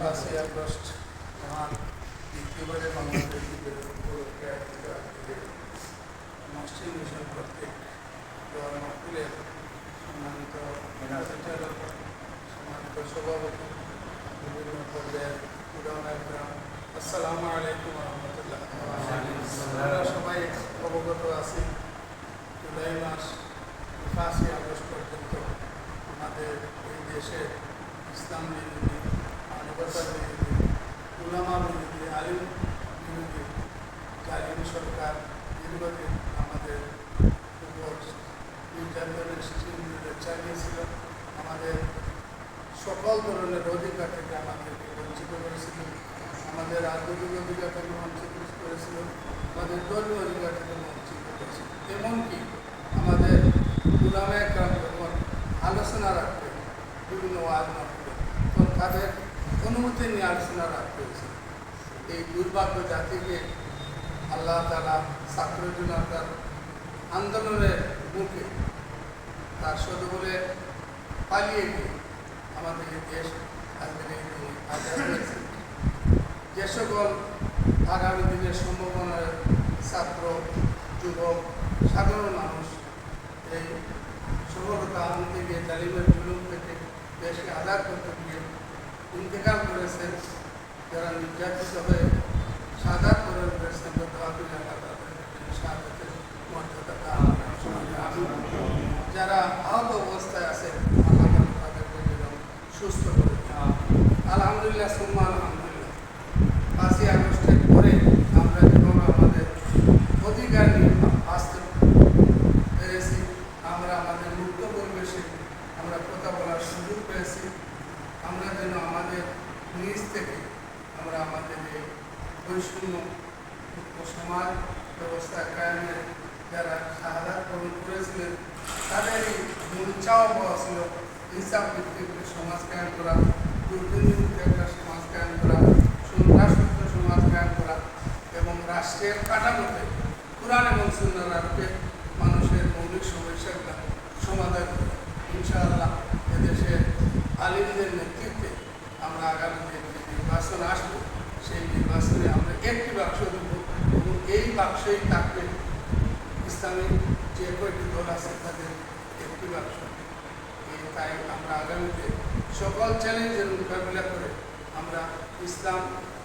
পাঁচই আগস্ট মহান দ্বিতীয়বারে বাংলাদেশ দিবস উপলক্ষে আয়োজিত আজকের মসজিদ মিশন সম্মানিত সঞ্চালক সম্মানিত সভাপতি, বিভিন্ন আলাইকুম রহমতুল্লাহ। আমরা সবাই অবগত আছি জুলাই মাস পাঁচই আগস্ট পর্যন্ত আমাদের এই দেশে ইসলাম বিরোধী উলামা বিরোধী আলিম সরকার দীর্ঘদিন আমাদের উপর স্ট্রিমগুলো চালিয়েছিল আমাদের সকল ধরনের অধিকার আমাদেরকে বঞ্চিত করেছিল আমাদের রাজনৈতিক অধিকার থেকে করেছিল আমাদের ধর্মীয় অধিকার থেকে বঞ্চিত এমনকি আমাদের গুলামে একরাম যখন আলোচনা রাখবে বিভিন্ন ওয়াজ মাহফিলে তাদের অনুমতি নিয়ে আলোচনা রাখতে হয়েছে। এই দুর্ভাগ্য জাতিকে আল্লাহ তালা ছাত্র জনতার আন্দোলনের মুখে তার বলে পালিয়ে গিয়ে আমাদের এই দেশ আজকের এই দিনে যে সকল আগামী দিনের সম্ভাবনার ছাত্র, যুবক, সাধারণ মানুষ এই সফলতা আনতে গিয়ে তালিমের জুলুম থেকে দেশকে আজাদ করতে ইন্তেকাল করেছেন যারা নির্যাতিত হয়ে সাদা করে করেছেন যারা আহত অবস্থায় যেন সুস্থ করে আলহামদুলিল্লাহ, সুম্মা আলহামদুলিল্লাহ। পাঁচই আগস্টের পরে আমরা যেভাবে আমাদের অধিকার বাঁচতে পেরেছি, আমরা আমাদের মুক্ত পরিবেশে আমরা কথা বলার সুযোগ পেয়েছি। আমরা যেন আমাদের নিজ থেকে আমরা আমাদের এই বৈষম্য সমাজ ব্যবস্থা কায়েমের যারা শাহাদাত গ্রহণ করেছিলেন তাদেরই মূল চাওয়া পাওয়া ছিল হিসাব ভিত্তিক সমাজ কায়েম করা, দুর্নীতিমুক্ত একটা সমাজ কায়েম করা, সন্ত্রাসমুক্ত সমাজ কায়েম করা এবং রাষ্ট্রের কাঠামোতে কোরআন এবং সুন্দর মানুষের মৌলিক সমস্যাগুলো সমাধান করা। ইনশাআল্লাহ এদেশের আলিমদের নেতৃত্বে আমরা আগামী যে নির্বাচন আসব, সেই নির্বাচনে আমরা একটি বাক্স দেবো এবং এই বাক্সই থাকবে ইসলামিক যে কয়েকটি দল আছে তাদের একটি বাক্স। তাই আমরা আগামীতে সকল চ্যালেঞ্জের মোকাবিলা করে আমরা ইসলাম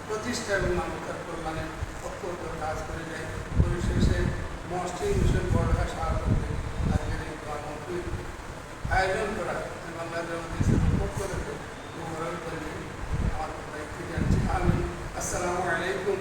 প্রতিষ্ঠা এবং মানবতার কল্যাণে অত্যন্ত কাজ করে যাই। পরিশেষে মসজিদ বড়ঘা সাহায্যে আজকের এই আয়োজন করা বাংলাদেশ আসসালামু আলাইকুম